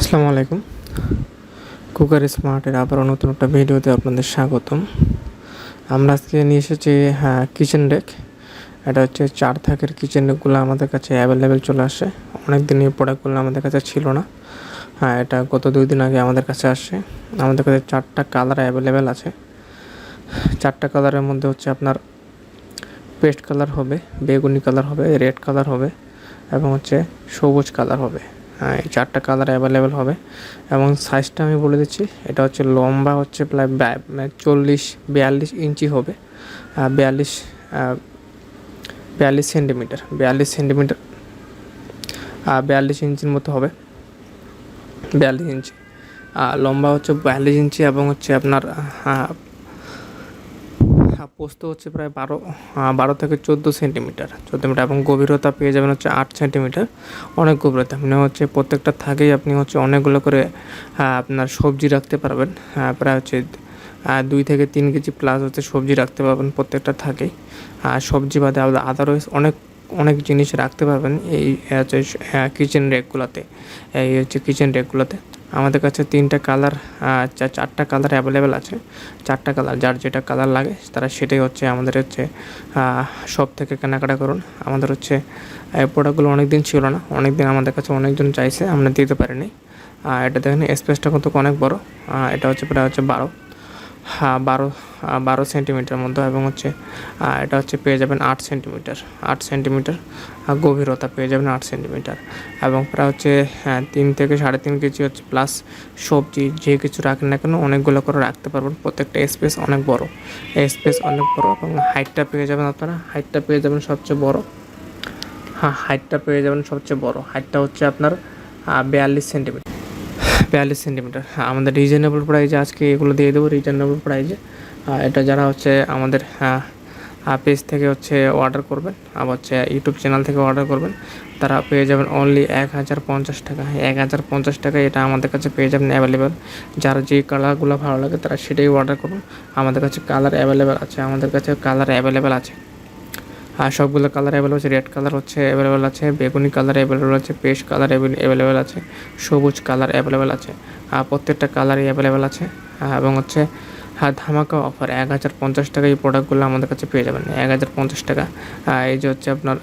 আসসালামু আলাইকুম। কুকার স্মার্টের আবারও নতুন একটা ভিডিওতে আপনাদের স্বাগতম। আমরা আজকে নিয়ে এসেছি হ্যাঁ কিচেন ডেক। এটা হচ্ছে চার থাকের কিচেন ডেকগুলো আমাদের কাছে অ্যাভেলেবেল চলে আসে। অনেক দিন এই প্রোডাক্টগুলো আমাদের কাছে ছিল না। হ্যাঁ এটা গত দুই দিন আগে আমাদের কাছে আসে। আমাদের কাছে চারটা কালার অ্যাভেলেবেল আছে। চারটা কালারের মধ্যে হচ্ছে আপনার পেস্ট কালার হবে, বেগুনি কালার হবে, রেড কালার হবে এবং হচ্ছে সবুজ কালার হবে। চারটা কালার অ্যাভেলেবেল হবে। এবং সাইজটা আমি বলে দিচ্ছি এটা হচ্ছে লম্বা হচ্ছে প্রায় মানে চল্লিশ বিয়াল্লিশ ইঞ্চি হবে। বিয়াল্লিশ বিয়াল্লিশ সেন্টিমিটার বিয়াল্লিশ সেন্টিমিটার আহ, বিয়াল্লিশ ইঞ্চির মতো হবে। বিয়াল্লিশ ইঞ্চি। আর লম্বা হচ্ছে বিয়াল্লিশ ইঞ্চি এবং হচ্ছে আপনার পোস্ত হচ্ছে প্রায় বারো বারো থেকে চোদ্দ সেন্টিমিটার। চোদ্দ মিটার এবং গভীরতা পেয়ে যাবেন হচ্ছে আট সেন্টিমিটার। অনেক গভীরতা। মানে হচ্ছে প্রত্যেকটা থাকেই আপনি হচ্ছে অনেকগুলো করে আপনার সবজি রাখতে পারবেন। প্রায় হচ্ছে দুই থেকে তিন কেজি প্লাস হচ্ছে সবজি রাখতে পারবেন প্রত্যেকটা থাকেই। আর সবজি বাদে আদারওয়াইজ অনেক অনেক জিনিস রাখতে পারবেন এই হচ্ছে কিচেন রেকগুলোতে এই হচ্ছে কিচেন রেকগুলোতে আমাদের কাছে তিনটা কালার চারটা কালার অ্যাভেলেবেল আছে। চারটা কালার, যার যেটা কালার লাগে, তারা সেটাই হচ্ছে আমাদের হচ্ছে সব থেকে কেনাকাটা করুন। আমাদের হচ্ছে এই প্রোডাক্টগুলো অনেক দিন ছিল না অনেক দিন আমাদের কাছে অনেকজন চাইছে, আমরা দিতে পারিনি। এটা দেখেন স্পেসটা কিন্তু অনেক বড়ো। এটা হচ্ছে প্রায় হচ্ছে বারো। হ্যাঁ বারো বারো সেন্টিমিটার মতো এবং হচ্ছে এটা হচ্ছে পেয়ে যাবেন আট সেন্টিমিটার। আট সেন্টিমিটার গভীরতা পেয়ে যাবেন আট সেন্টিমিটার। এবং প্রায় হচ্ছে হ্যাঁ, তিন থেকে সাড়ে তিন কেজি হচ্ছে প্লাস সবজি যে কিছু রাখেন না কেন অনেকগুলো করে রাখতে পারবেন। প্রত্যেকটা স্পেস অনেক বড়। স্পেস অনেক বড় এবং হাইটটা পেয়ে যাবেন আপনারা। হাইটটা পেয়ে যাবেন সবচেয়ে বড়। হ্যাঁ হাইটটা পেয়ে যাবেন সবচেয়ে বড়। হাইটটা হচ্ছে আপনার বিয়াল্লিশ সেন্টিমিটার। বিয়াল্লিশ সেন্টিমিটার। হ্যাঁ আমাদের রিজনেবল প্রাইজে আজকে এগুলো দিয়ে দেবো রিজনেবল প্রাইজে এটা যারা হচ্ছে আমাদের পেজ থেকে হচ্ছে অর্ডার করবেন আবার হচ্ছে ইউটিউব চ্যানেল থেকে অর্ডার করবেন, তারা পেয়ে যাবেন অনলি এক হাজার পঞ্চাশ টাকা। এক হাজার পঞ্চাশ টাকা এটা আমাদের কাছে পেয়ে যাবেন অ্যাভেলেবেল যারা যে কালারগুলো ভালো লাগে তারা সেটাই অর্ডার করুন। আমাদের কাছে কালার অ্যাভেলেবেল আছে, আমাদের কাছে কালার অ্যাভেলেবেল আছে। আর সবগুলো কালার অ্যাভেলেবল আছে রেড কালার হচ্ছে অ্যাভেলেবেল আছে, বেগুনি কালার অ্যাভেলেবেল আছে পেস্ট কালার অ্যাভেলেবেল আছে, সবুজ কালার অ্যাভেলেবেল আছে আর প্রত্যেকটা কালারই অ্যাভেলেবেল আছে এবং হচ্ছে হ্যাঁ ধামাকা অফার এক হাজার পঞ্চাশ টাকা এই প্রোডাক্টগুলো আমাদের কাছে পেয়ে যাবেন, এক হাজার পঞ্চাশ টাকা। এই যে হচ্ছে আপনার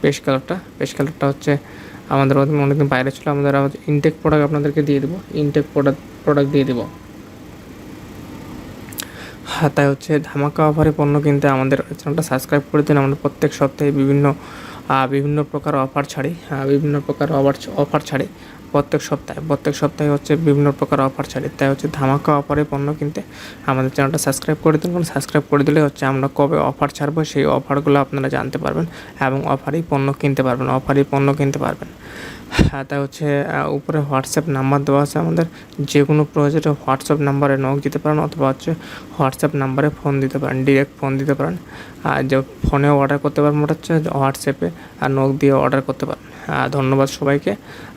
পেস্ট কালারটা পেস্ট কালারটা হচ্ছে আমাদের অনেকদিন বাইরে ছিল, আমাদের ইনটেক প্রোডাক্ট আপনাদেরকে দিয়ে দেবো ইনটেক প্রোডাক্ট প্রোডাক্ট দিয়ে দেবো। হ্যাঁ তাই হচ্ছে ধামাকা অফারে পণ্য কিনতে আমাদের চ্যানেলটা সাবস্ক্রাইব করে দিন। আমরা প্রত্যেক সপ্তাহে বিভিন্ন বিভিন্ন প্রকার অফার ছাড়ি বিভিন্ন প্রকার অফার অফার ছাড়ি। প্রত্যেক সপ্তাহে প্রত্যেক সপ্তাহে হচ্ছে বিভিন্ন প্রকার অফার ছাড়ে। তাই হচ্ছে ধামাকা অফারে পণ্য কিনতে আমাদের চ্যানেলটা সাবস্ক্রাইব করে দিন কারণ সাবস্ক্রাইব করে দিলে হচ্ছে আমরা কবে অফার ছাড়বো সেই অফারগুলো আপনারা জানতে পারবেন এবং অফারেই পণ্য কিনতে পারবেন অফারেই পণ্য কিনতে পারবেন। হ্যাঁ তাই হচ্ছে উপরে হোয়াটসঅ্যাপ নাম্বার দেওয়া আছে আমাদের। যে কোনো প্রয়োজনে হোয়াটসঅ্যাপ নাম্বারে নক দিতে পারেন অথবা হচ্ছে হোয়াটসঅ্যাপ নাম্বারে ফোন দিতে পারেন ডিরেক্ট ফোন দিতে পারেন। আর যে ফোনেও অর্ডার করতে পারেন ওটা হচ্ছে হোয়াটসঅ্যাপে আর নক দিয়ে অর্ডার করতে পারেন ধন্যবাদ সবাইকে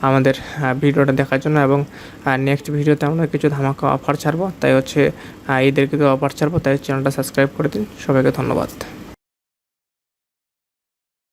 আমাদের ভিডিওটা দেখার জন্য এবং নেক্সট ভিডিওতে আমরা কিছু ধামাকা অফার ছাড়বো। তাই হচ্ছে ঈদের কিছু অফার ছাড়বো, তাই চ্যানেলটা সাবস্ক্রাইব করে দিন। সবাইকে ধন্যবাদ।